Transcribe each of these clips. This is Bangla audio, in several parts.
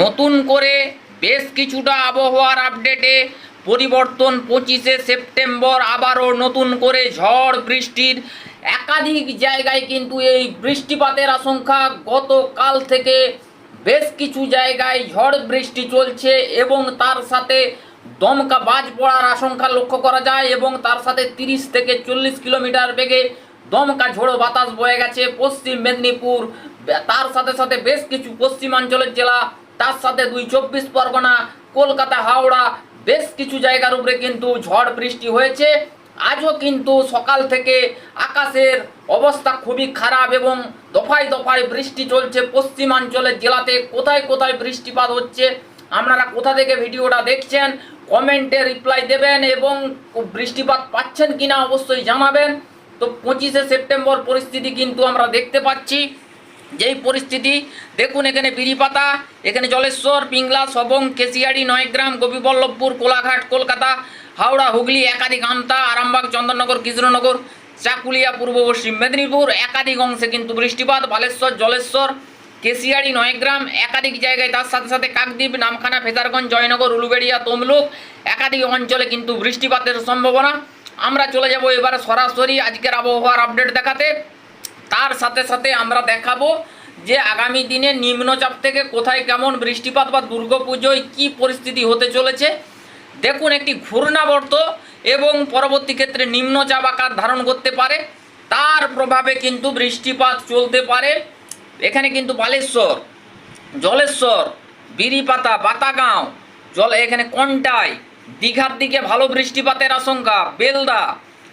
নতুন করে বেশ কিছুটা আবহাওয়ার আপডেটে পরিবর্তন পঁচিশে সেপ্টেম্বর আবারও নতুন করে ঝড় বৃষ্টির একাধিক জায়গায় কিন্তু এই বৃষ্টিপাতের আশঙ্কা গতকাল থেকে বেশ কিছু জায়গায় ঝড় বৃষ্টি চলছে এবং তার সাথে দমকা বাজ পড়ার আশঙ্কা লক্ষ্য করা যায় এবং তার সাথে তিরিশ থেকে চল্লিশ কিলোমিটার বেগে দমকা ঝোড়ো বাতাস বয়ে গেছে পশ্চিম মেদিনীপুর, তার সাথে সাথে বেশ কিছু পশ্চিমাঞ্চলের জেলা তার সাথে দুই চব্বিশ পরগনা, কলকাতা, হাওড়া বেশ কিছু জায়গার উপরে কিন্তু ঝড় বৃষ্টি হয়েছে। আজও কিন্তু সকাল থেকে আকাশের অবস্থা খুবই খারাপ এবং দফায় দফায় বৃষ্টি চলছে পশ্চিমাঞ্চলের জেলাতে। কোথায় কোথায় বৃষ্টিপাত হচ্ছে? আপনারা কোথা থেকে ভিডিওটা দেখছেন? কমেন্টে রিপ্লাই দেবেন এবং বৃষ্টিপাত পাচ্ছেন কিনা অবশ্যই জানাবেন। তো পঁচিশে সেপ্টেম্বর পরিস্থিতি কিন্তু আমরা দেখতে পাচ্ছি। যেই পরিস্থিতি, দেখুন এখানে বিরিপাতা এখানে জলেশ্বর, পিংলা, সবং, কেশিয়াড়ি, নয়গ্রাম, গোপীবল্লভপুর, কোলাঘাট, কলকাতা, হাওড়া, হুগলি, একাধিক আমতা, আরামবাগ, চন্দননগর কৃষ্ণনগর চাকুলিয়া, পূর্ব পশ্চিম মেদিনীপুর, একাধিক অংশে কিন্তু বৃষ্টিপাত, বালেশ্বর, জলেশ্বর, কেশিয়াড়ি, নয়গ্রাম, একাধিক জায়গায় তার সাথে সাথে কাকদ্বীপ, নামখানা ফেতারগঞ্জ জয়নগর, উলুবেড়িয়া, তমলুক, একাধিক অঞ্চলে কিন্তু বৃষ্টিপাতের সম্ভাবনা। আমরা চলে যাব এবারে সরাসরি আজকের আবহাওয়ার আপডেট দেখাতে। তার সাথে সাথে আমরা দেখাবো যে আগামী দিনে নিম্নচাপ থেকে কোথায় কেমন বৃষ্টিপাত বা দুর্গাপুজোয় কি পরিস্থিতি হতে চলেছে। দেখুন একটি ঘূর্ণাবর্ত এবং পরবর্তী ক্ষেত্রে নিম্নচাপ আকার ধারণ করতে পারে। তার প্রভাবে কিন্তু বৃষ্টিপাত চলতে পারে। এখানে কিন্তু বালেশ্বর, জলেশ্বর, বিরিপাতা, বাতাগাঁও, জল এখানে কন্টাই, দীঘার দিকে ভালো বৃষ্টিপাতের আশঙ্কা, বেলদা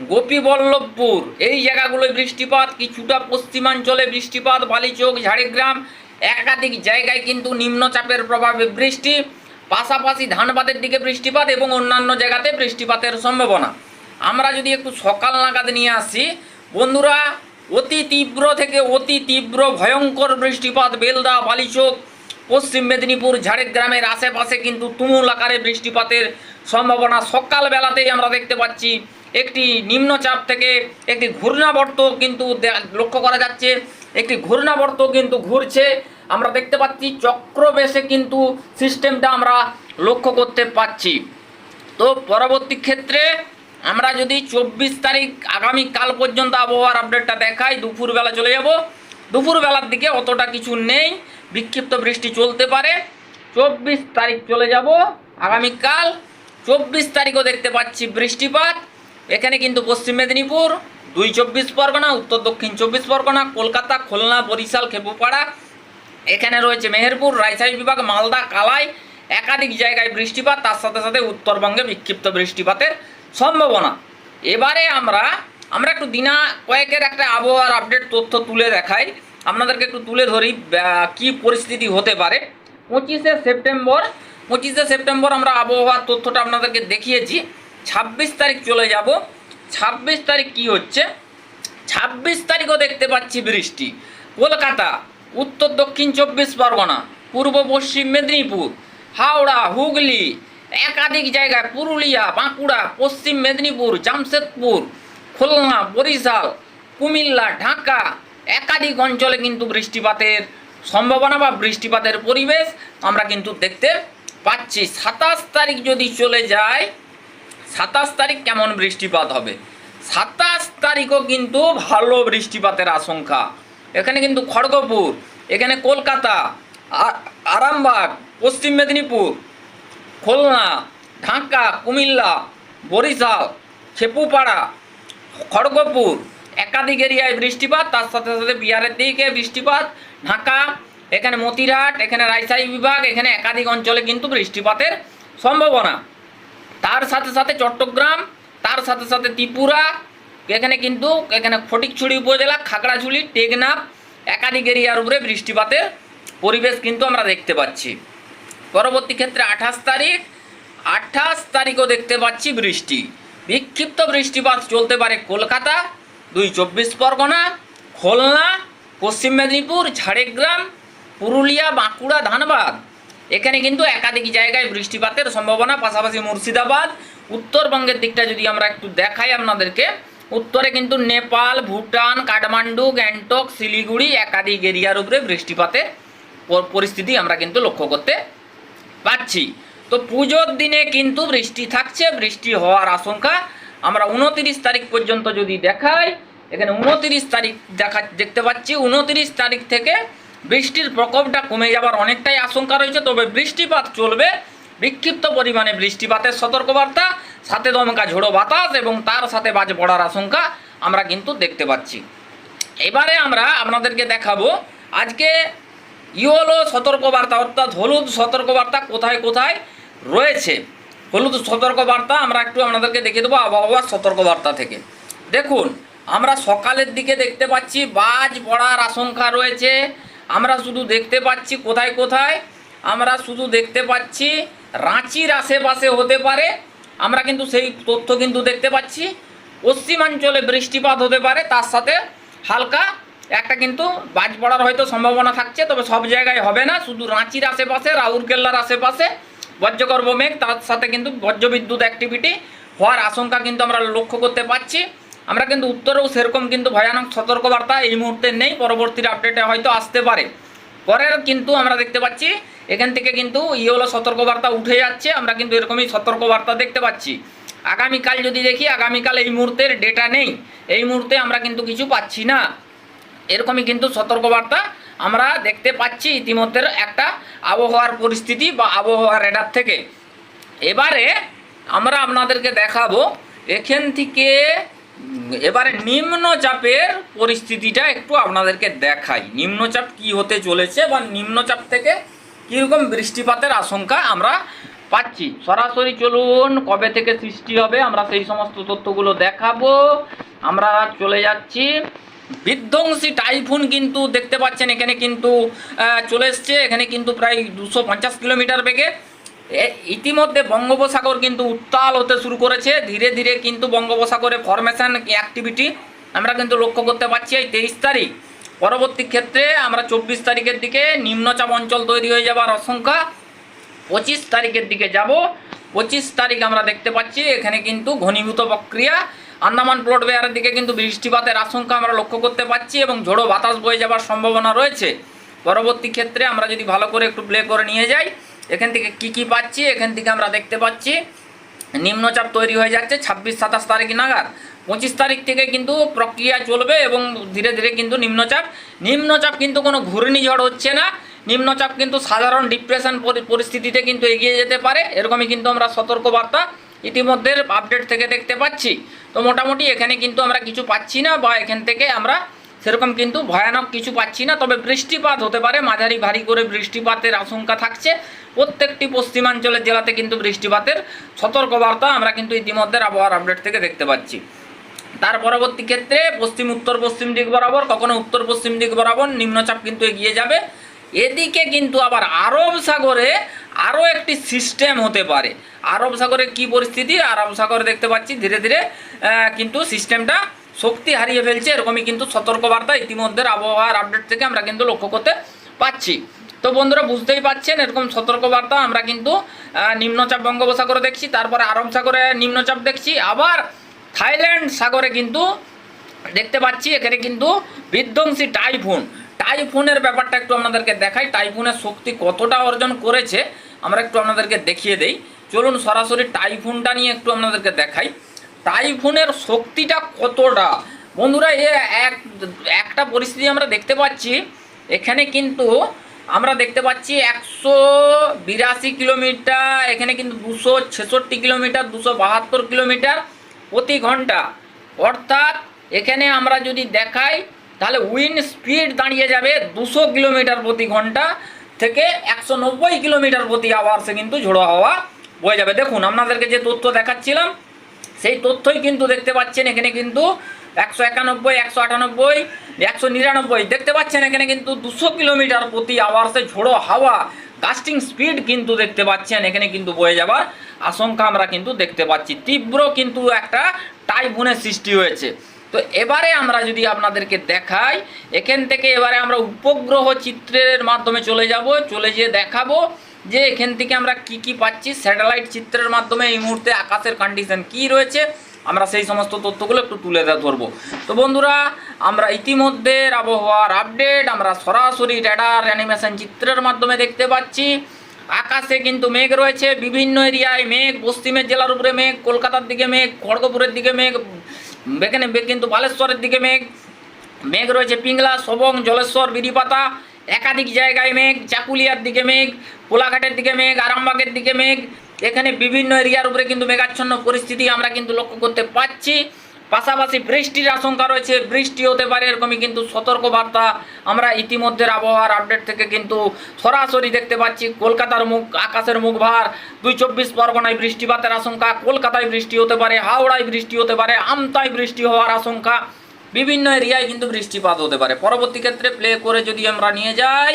গোপীবল্লভপুর, এই জায়গাগুলোয় বৃষ্টিপাত, কিছুটা পশ্চিমাঞ্চলে বৃষ্টিপাত, বালিচোক, ঝাড়গ্রাম, একাধিক জায়গায় কিন্তু নিম্নচাপের প্রভাবে বৃষ্টি, পাশাপাশি ধানবাদের দিকে বৃষ্টিপাত এবং অন্যান্য জায়গাতে বৃষ্টিপাতের সম্ভাবনা। আমরা যদি একটু সকাল নাগাদ নিয়ে আসি, বন্ধুরা, অতি তীব্র থেকে অতি তীব্র ভয়ঙ্কর বৃষ্টিপাত, বেলদা, বালিচোক, পশ্চিম মেদিনীপুর, ঝাড়গ্রামের আশেপাশে কিন্তু তুমুল আকারে বৃষ্টিপাতের সম্ভাবনা সকালবেলাতেই আমরা দেখতে পাচ্ছি। একটি নিম্নচাপ থেকে একটি ঘূর্ণাবর্ত কিন্তু লক্ষ্য করা যাচ্ছে। একটি ঘূর্ণাবর্ত কিন্তু ঘুরছে। আমরা দেখতে পাচ্ছি চক্রবেশে কিন্তু সিস্টেমটা আমরা লক্ষ্য করতে পাচ্ছি। তো পরবর্তী ক্ষেত্রে আমরা যদি চব্বিশ তারিখ আগামী কাল পর্যন্ত আবহাওয়ার আপডেটটা দেখাই, দুপুরবেলা চলে যাব। দুপুরবেলার দিকে অতটা কিছু নেই, বিক্ষিপ্ত বৃষ্টি চলতে পারে। চব্বিশ তারিখ চলে যাব আগামীকাল। চব্বিশ তারিখও দেখতে পাচ্ছি বৃষ্টিপাত। এখানে কিন্তু পশ্চিম মেদিনীপুর, দুই চব্বিশ পরগনা, উত্তর দক্ষিণ চব্বিশ পরগনা, কলকাতা, খুলনা, বরিশাল, খেপুপাড়া। এখানে রয়েছে মেহেরপুর, রাজশাহী বিভাগ, মালদা, কালাই। একাধিক জায়গায় বৃষ্টিপাত, তার সাথে সাথে উত্তরবঙ্গে বিক্ষিপ্ত বৃষ্টিপাতের সম্ভাবনা। এবারে আমরা আমরা একটু দিনা কয়েকের একটা আবহাওয়ার আপডেট তথ্য তুলে দেখাই। আপনাদেরকে একটু তুলে ধরি কি পরিস্থিতি হতে পারে। পঁচিশে সেপ্টেম্বর পঁচিশে সেপ্টেম্বর আমরা আবহাওয়ার তথ্যটা আপনাদেরকে দেখিয়েছি। ছাব্বিশ তারিখ চলে যাব। ছাব্বিশ তারিখ কি হচ্ছে? ছাব্বিশ তারিখও দেখতে পাচ্ছি বৃষ্টি। কলকাতা, উত্তর দক্ষিণ চব্বিশ পরগনা, পূর্ব পশ্চিম মেদিনীপুর, হাওড়া, হুগলি, একাধিক জায়গায় পুরুলিয়া, বাঁকুড়া, পশ্চিম মেদিনীপুর, জামশেদপুর, খুলনা, বরিশাল, কুমিল্লা, ঢাকা একাধিক অঞ্চলে কিন্তু বৃষ্টিপাতের সম্ভাবনা বা বৃষ্টিপাতের পরিবেশ আমরা কিন্তু দেখতে পাচ্ছি। সাতাশ তারিখ যদি চলে যায় সাতাশ তারিখ কেমন বৃষ্টিপাত হবে? সাতাশ তারিখও কিন্তু ভালো বৃষ্টিপাতের আশঙ্কা। এখানে কিন্তু খড়গপুর, এখানে কলকাতা আরামবাগ, পশ্চিম মেদিনীপুর, খুলনা, ঢাকা, কুমিল্লা, বরিশাল, খেপুপাড়া, খড়গপুর একাধিক এরিয়ায় বৃষ্টিপাত, তার সাথে সাথে বিহারের দিকে বৃষ্টিপাত, ঢাকা, এখানে মতিরহাট, এখানে রাজশাহী বিভাগ, এখানে একাধিক অঞ্চলে কিন্তু বৃষ্টিপাতের সম্ভাবনা। তার সাথে সাথে চট্টগ্রাম, তার সাথে সাথে ত্রিপুরা, এখানে কিন্তু, এখানে ফটিকছড়ি উপজেলা খাগড়াঝুলি টেকনাফ, একাধিক এরিয়ার উপরে বৃষ্টিপাতের পরিবেশ কিন্তু আমরা দেখতে পাচ্ছি। পরবর্তী ক্ষেত্রে আঠাশ তারিখ, আঠাশ তারিখও দেখতে পাচ্ছি বৃষ্টি। বিক্ষিপ্ত বৃষ্টিপাত চলতে পারে কলকাতা, দুই চব্বিশ পরগনা, খুলনা, পশ্চিম মেদিনীপুর, ঝাড়গ্রাম, পুরুলিয়া, বাঁকুড়া, ধানবাদ। এখানে কিন্তু একাধিক জায়গায় বৃষ্টিপাতের সম্ভাবনা, পাশাপাশি মুর্শিদাবাদ, উত্তরবঙ্গের দিকটা যদি আমরা একটু দেখাই আপনাদেরকে, উত্তরে কিন্তু নেপাল, ভুটান, কাঠমান্ডু, গ্যাংটক, শিলিগুড়ি একাধিক এরিয়ার উপরে বৃষ্টিপাতের পরিস্থিতি আমরা কিন্তু লক্ষ্য করতে পাচ্ছি তো পুজোর দিনে কিন্তু বৃষ্টি থাকছে, বৃষ্টি হওয়ার আশঙ্কা। আমরা উনতিরিশ তারিখ পর্যন্ত যদি দেখাই, এখানে উনতিরিশ তারিখ দেখা দেখতে পাচ্ছি, উনতিরিশ তারিখ থেকে বৃষ্টির প্রকোপটা কমে যাবার অনেকটাই আশঙ্কা রয়েছে, তবে বৃষ্টিপাত চলবে। বিক্ষিপ্ত পরিমাণে বৃষ্টিপাতের সতর্কবার্তা, সাথে দমকা ঝোড়ো বাতাস এবং তার সাথে বাজ পড়ার আশঙ্কা আমরা কিন্তু দেখতে পাচ্ছি। এবারে আমরা আপনাদেরকে দেখাবো আজকে ইওলো সতর্কবার্তা, অর্থাৎ হলুদ সতর্কবার্তা কোথায় কোথায় রয়েছে। হলুদ সতর্কবার্তা আমরা একটু আপনাদেরকে দেখিয়ে দেবো আবহাওয়ার সতর্কবার্তা থেকে। দেখুন, আমরা সকালের দিকে দেখতে পাচ্ছি বাজ পড়ার আশঙ্কা রয়েছে। আমরা শুধু দেখতে পাচ্ছি কোথায় কোথায়, আমরা শুধু দেখতে পাচ্ছি রাঁচির আশেপাশে হতে পারে, আমরা কিন্তু সেই তথ্য কিন্তু দেখতে পাচ্ছি, পশ্চিমাঞ্চলে বৃষ্টিপাত হতে পারে, তার সাথে হালকা একটা কিন্তু বাজ পড়ার হয়তো সম্ভাবনা থাকছে, তবে সব জায়গায় হবে না, শুধু রাঁচির আশেপাশে রাউরকেল্লার আশেপাশে, বজ্রগর্ভ মেঘ, তার সাথে কিন্তু বজ্রবিদ্যুৎ অ্যাক্টিভিটি হওয়ার আশঙ্কা কিন্তু আমরা লক্ষ্য করতে পারছি আমরা কিন্তু উত্তরেও সেরকম কিন্তু ভয়ানক সতর্কবার্তা এই মুহূর্তে নেই পরবর্তী আপডেটে হয়তো আসতে পারে। পরের কিন্তু আমরা দেখতে পাচ্ছি, এখান থেকে কিন্তু ইয়েলো সতর্কবার্তা উঠে যাচ্ছে, আমরা কিন্তু এরকমই সতর্কবার্তা দেখতে পাচ্ছি। আগামীকাল যদি দেখি, আগামীকাল এই মুহূর্তের ডেটা নেই, এই মুহূর্তে আমরা কিন্তু কিছু পাচ্ছি না। এরকমই কিন্তু সতর্কবার্তা আমরা দেখতে পাচ্ছি ইতিমধ্যে একটা আবহাওয়ার পরিস্থিতি বা আবহাওয়ার রেডার থেকে। এবারে আমরা আপনাদেরকে দেখাবো, এখান থেকে এবারে নিম্নচাপের পরিস্থিতিটা একটু আপনাদেরকে দেখাই। নিম্নচাপ কি হতে চলেছে বা নিম্নচাপ থেকে কীরকম বৃষ্টিপাতের আশঙ্কা আমরা পাচ্ছি? সরাসরি চলুন, কবে থেকে সৃষ্টি হবে আমরা সেই সমস্ত তথ্যগুলো দেখাবো। আমরা চলে যাচ্ছি। বিধ্বংসী টাইফুন কিন্তু দেখতে পাচ্ছেন, এখানে কিন্তু চলে এসছে। এখানে কিন্তু প্রায় দুশো কিলোমিটার বেগে ইতিমধ্যে বঙ্গোপসাগর কিন্তু উত্তাল হতে শুরু করেছে। ধীরে ধীরে কিন্তু বঙ্গোপসাগরে ফরমেশন অ্যাক্টিভিটি আমরা কিন্তু লক্ষ্য করতে পারছি এই তেইশ তারিখ। পরবর্তী ক্ষেত্রে আমরা চব্বিশ তারিখের দিকে নিম্নচাপ অঞ্চল তৈরি হয়ে যাবার আশঙ্কা। পঁচিশ তারিখের দিকে যাব। পঁচিশ তারিখ আমরা দেখতে পাচ্ছি এখানে কিন্তু ঘনীভূত প্রক্রিয়া। আন্দামান প্লট বেয়ারের দিকে কিন্তু বৃষ্টিপাতের আশঙ্কা আমরা লক্ষ্য করতে পাচ্ছি এবং ঝোড়ো বাতাস বয়ে যাবার সম্ভাবনা রয়েছে। পরবর্তী ক্ষেত্রে আমরা যদি ভালো করে একটু প্লে করে নিয়ে যাই এখান থেকে কি কি পাচ্ছি? এখান থেকে আমরা দেখতে পাচ্ছি, নিম্নচাপ তৈরি হয়ে যাচ্ছে ছাব্বিশ, সাতাশ তারিখ নাগাদ। পঁচিশ তারিখ থেকে কিন্তু প্রক্রিয়া চলবে এবং ধীরে ধীরে কিন্তু নিম্নচাপ নিম্নচাপ কিন্তু কোনো ঘূর্ণিঝড় হচ্ছে না। নিম্নচাপ কিন্তু সাধারণ ডিপ্রেশন পরিস্থিতিতে কিন্তু এগিয়ে যেতে পারে, এরকমই কিন্তু আমরা সতর্কবার্তা ইতিমধ্যে আপডেট থেকে দেখতে পাচ্ছি। তো মোটামুটি এখানে কিন্তু আমরা কিছু পাচ্ছি না বা এখান থেকে আমরা সেরকম কিন্তু ভয়ানক কিছু পাচ্ছি না, তবে বৃষ্টিপাত হতে পারে, মাঝারি ভারী করে বৃষ্টিপাতের আশঙ্কা থাকছে। প্রত্যেকটি পশ্চিমাঞ্চলের জেলাতে কিন্তু বৃষ্টিপাতের সতর্কবার্তা আমরা কিন্তু ইতিমধ্যে আবহাওয়ার আপডেট থেকে দেখতে পাচ্ছি। তার পরবর্তী ক্ষেত্রে পশ্চিম, উত্তর, পশ্চিম দিক বরাবর, কখনো উত্তর, পশ্চিম দিক বরাবর নিম্নচাপ কিন্তু এগিয়ে যাবে। এদিকে কিন্তু আবার আরব সাগরে আরও একটি সিস্টেম হতে পারে। আরব সাগরে কি পরিস্থিতি? আরব সাগরে দেখতে পাচ্ছি, ধীরে ধীরে কিন্তু সিস্টেমটা শক্তি হারিয়ে ফেলছে, এরকমই কিন্তু সতর্কবার্তা ইতিমধ্যে আবহাওয়ার আপডেট থেকে আমরা কিন্তু লক্ষ্য করতে পাচ্ছি। তো বন্ধুরা, বুঝতেই পাচ্ছেন, এরকম সতর্কবার্তা আমরা কিন্তু নিম্নচাপ বঙ্গোপসাগরে দেখছি, তারপরে আরব সাগরে নিম্নচাপ দেখছি, আবার থাইল্যান্ড সাগরে কিন্তু দেখতে পাচ্ছি, এখানে কিন্তু বিধ্বংসী টাইফুন। টাইফুনের ব্যাপারটা একটু আপনাদেরকে দেখাই, টাইফুনের শক্তি কতটা অর্জন করেছে, আমরা একটু আপনাদেরকে দেখিয়ে দেই। চলুন সরাসরি টাইফুনটা নিয়ে একটু আপনাদেরকে দেখাই। টাইফুনের শক্তিটা কতটা? বন্ধুরা, এ এক, একটা পরিস্থিতি আমরা দেখতে পাচ্ছি। এখানে কিন্তু আমরা দেখতে পাচ্ছি একশো বিরাশি কিলোমিটার, এখানে কিন্তু দুশো ছেষট্টি কিলোমিটার, দুশো বাহাত্তর কিলোমিটার প্রতি ঘণ্টা। অর্থাৎ এখানে আমরা যদি দেখাই, তাহলে উইন্ড স্পিড দাঁড়িয়ে যাবে দুশো কিলোমিটার প্রতি ঘণ্টা থেকে একশো নব্বই কিলোমিটার প্রতি আওয়ার্সে কিন্তু ঝোড়ো হাওয়া বয়ে যাবে। দেখুন, আপনাদেরকে যে তথ্য দেখাচ্ছিলাম সেই তথ্যই কিন্তু দেখতে পাচ্ছেন, এখানে কিন্তু একশো একানব্বই, একশো আটানব্বই, একশো নিরানব্বই। দেখতে পাচ্ছেন, এখানে কিন্তু দুশো কিলোমিটার প্রতি আওয়ার্সে ঝোড়ো হাওয়া কাস্টিং স্পিড কিন্তু দেখতে পাচ্ছেন, এখানে কিন্তু বয়ে যাবার আশঙ্কা আমরা কিন্তু দেখতে পাচ্ছি। তীব্র কিন্তু একটা টাইফুনের সৃষ্টি হয়েছে। তো এবারে আমরা যদি আপনাদেরকে দেখাই, এখান থেকে এবারে আমরা উপগ্রহ চিত্রের মাধ্যমে চলে যাব, চলে যেয়ে দেখাবো। যে এখান থেকে আমরা কি কি পাচ্ছি? স্যাটেলাইট চিত্রের মাধ্যমে এই মুহূর্তে আকাশের কন্ডিশন কি রয়েছে? আমরা সেই সমস্ত তথ্যগুলো একটু তুলে ধরবো। তো বন্ধুরা, আমরা ইতিমধ্যে আবহাওয়ার আপডেট আমরা সরাসরি র্যাডার অ্যানিমেশন চিত্রের মাধ্যমে দেখতে পাচ্ছি। আকাশে কিন্তু মেঘ রয়েছে, বিভিন্ন এরিয়ায় মেঘ, পশ্চিমের জেলার উপরে মেঘ, কলকাতার দিকে মেঘ, খড়গপুরের দিকে মেঘ, এখানে কিন্তু বালেশ্বরের দিকে মেঘ। মেঘ রয়েছে পিংলা, সবং, জলেশ্বর, বিরিপাতা। একাধিক জায়গায় মেঘ, চাকুলিয়ার দিকে মেঘ, কোলাঘাটের দিকে মেঘ, আরামবাগের দিকে মেঘ। এখানে বিভিন্ন এরিয়ার উপরে কিন্তু মেঘাচ্ছন্ন পরিস্থিতি আমরা কিন্তু লক্ষ্য করতে পাচ্ছি। পাশাপাশি বৃষ্টির আশঙ্কা রয়েছে, বৃষ্টি হতে পারে এরকমই কিন্তু সতর্কবার্তা আমরা ইতিমধ্যে আবহাওয়ার আপডেট থেকে কিন্তু সরাসরি দেখতে পাচ্ছি। কলকাতার মুখ, আকাশের মুখ ভার, দুই চব্বিশ পরগনায় বৃষ্টিপাতের আশঙ্কা, কলকাতায় বৃষ্টি হতে পারে, হাওড়ায় বৃষ্টি হতে পারে, আমতায় বৃষ্টি হওয়ার আশঙ্কা। বিভিন্ন এরিয়ায় কিন্তু বৃষ্টিপাত হতে পারে। পরবর্তী ক্ষেত্রে প্লে করে যদি আমরা নিয়ে যাই,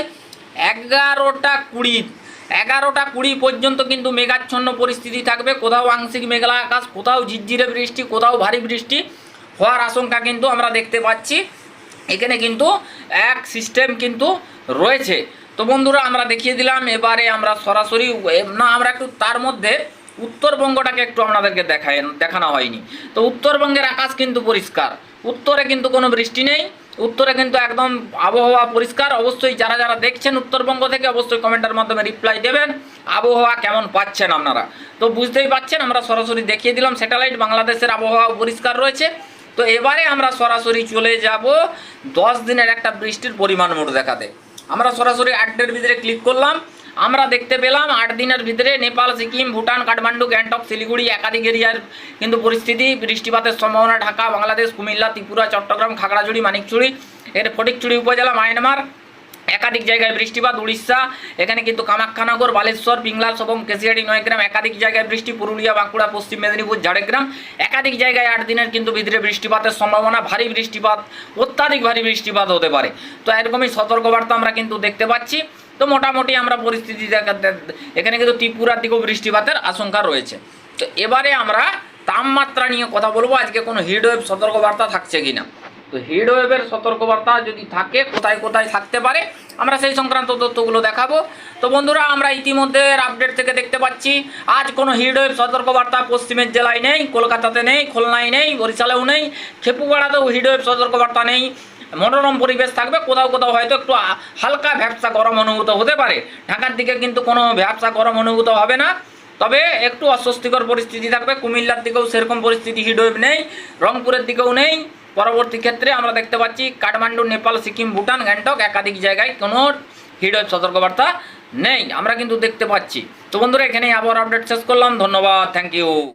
এগারোটা কুড়ি এগারোটা কুড়ি পর্যন্ত কিন্তু মেঘাচ্ছন্ন পরিস্থিতি থাকবে। কোথাও আংশিক মেঘলা আকাশ, কোথাও ঝিরঝিরে বৃষ্টি, কোথাও ভারী বৃষ্টি হওয়ার আশঙ্কা কিন্তু আমরা দেখতে পাচ্ছি। এখানে কিন্তু এক সিস্টেম কিন্তু রয়েছে। তো বন্ধুরা, আমরা দেখিয়ে দিলাম, এবারে আমরা সরাসরি, না, আমরা একটু তার মধ্যে উত্তরবঙ্গটাকে একটু আপনাদেরকে দেখায়, দেখানো হয়নি। তো উত্তরবঙ্গের আকাশ কিন্তু পরিষ্কার। উত্তরে কিন্তু কোনো বৃষ্টি নেই। উত্তরে কিন্তু একদম আবহাওয়া পরিষ্কার। অবশ্যই যারা যারা দেখছেন উত্তরবঙ্গ থেকে অবশ্যই কমেন্টের মাধ্যমে রিপ্লাই দেবেন। আবহাওয়া কেমন পাচ্ছেন আপনারা? তো বুঝতেই পাচ্ছেন, আমরা সরাসরি দেখিয়ে দিলাম স্যাটেলাইট বাংলাদেশের আবহাওয়া পরিষ্কার রয়েছে। তো এবারে আমরা সরাসরি চলে যাব দশ দিনের একটা বৃষ্টির পরিমাণ মোট দেখাতে। আমরা সরাসরি দিনের ভিতরে ক্লিক করলাম। আমরা দেখতে পেলাম আট দিনের ভিতরে নেপাল, সিকিম, ভুটান, কাঠমান্ডু, গ্যাংটক, শিলিগুড়ি, একাধিক এরিয়ার কিন্তু পরিস্থিতি, বৃষ্টিপাতের সম্ভাবনা, ঢাকা, বাংলাদেশ, কুমিল্লা, ত্রিপুরা, চট্টগ্রাম, খাগড়াছড়ি মানিকচুড়ি এর ফটিকচুড়ি উপজেলা, মায়ানমার, একাধিক জায়গায় বৃষ্টিপাত, উড়িষ্যা, এখানে কিন্তু কামাখ্যানগর, বালেশ্বর পিংলা এবং কেশিয়াড়ি নয়গ্রাম একাধিক জায়গায় বৃষ্টি, পুরুলিয়া, বাঁকুড়া, পশ্চিম মেদিনীপুর, ঝাড়গ্রাম, একাধিক জায়গায় আট দিনের কিন্তু ভিতরে বৃষ্টিপাতের সম্ভাবনা, ভারী বৃষ্টিপাত, অত্যাধিক ভারী বৃষ্টিপাত হতে পারে। তো এরকমই সতর্কবার্তা আমরা কিন্তু দেখতে পাচ্ছি। তো মোটামুটি আমরা পরিস্থিতি এখানে কিন্তু ত্রিপুরার দিকেও বৃষ্টিপাতের আশঙ্কা রয়েছে। তো এবারে আমরা তাপমাত্রা নিয়ে কথা বলব, আজকে কোনো হিটওয়েভ সতর্কবার্তা থাকছে কি না তো হিট ওয়েভের সতর্কবার্তা যদি থাকে, কোথায় কোথায় থাকতে পারে, আমরা সেই সংক্রান্ত তথ্যগুলো দেখাবো। তো বন্ধুরা, আমরা ইতিমধ্যে আপডেট থেকে দেখতে পাচ্ছি, আজ কোনো হিট ওয়েভ সতর্কবার্তা পশ্চিমের জেলায় নেই, কলকাতাতে নেই, খুলনায় নেই, বরিশালেও নেই, খেপুপাড়াতেও হিট ওয়েভ সতর্কবার্তা নেই। মনোরম পরিবেশ থাকবে, কোথাও কোথাও হয়তো একটু হালকা ভ্যাবসা গরম অনুভূত হতে পারে। ঢাকার দিকে কিন্তু কোনো ভ্যাবসা গরম অনুভূত হবে না। তবে একটু অস্বস্তিকর পরিস্থিতি থাকবে, কুমিল্লার দিকেও সেরকম পরিস্থিতি হিটওয়েভ নেই, রংপুরের দিকেও নেই। পরবর্তী ক্ষেত্রে আমরা দেখতে পাচ্ছি কাঠমান্ডু, নেপাল, সিকিম, ভুটান, গ্যাংটক একাধিক জায়গায় কোনো হিটওয়েভ সতর্কবার্তা নেই। আমরা কিন্তু দেখতে পাচ্ছি। তো বন্ধুরা, এখানেই আবার আপডেট শেষ করলাম। ধন্যবাদ। Thank you